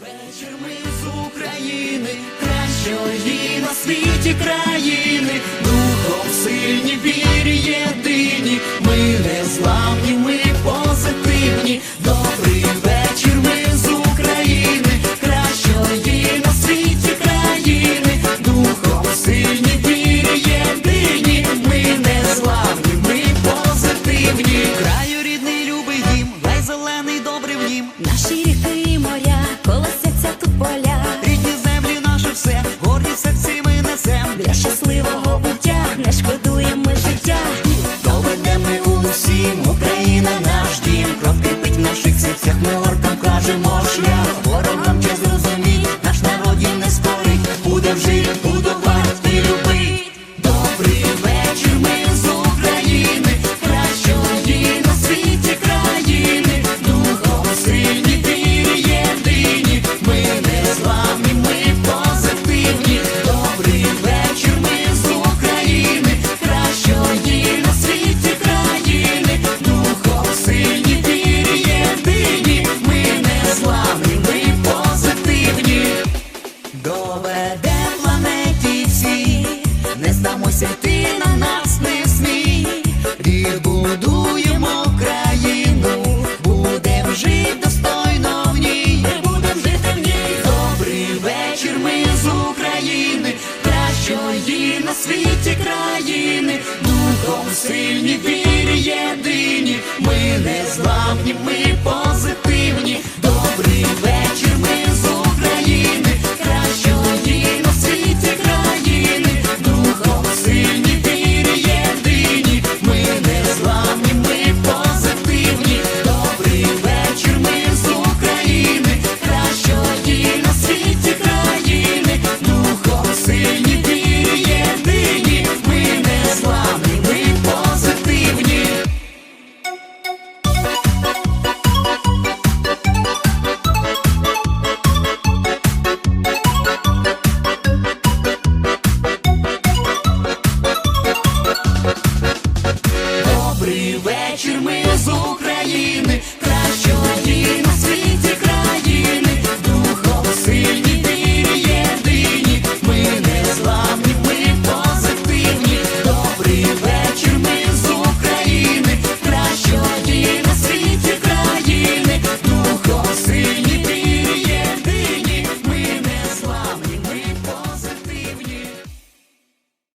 Вечір ми з України, кращої на світі країни, духом сильні вір'є. здамося, ти на нас не смій, відбудуємо країну, будем жити достойно в ній, будем жити в ній. Добрий вечір, ми з України, кращої на світі країни, духом сильні вірі єдині, ми не зламні, ми по. Добрий вечір, ми з України.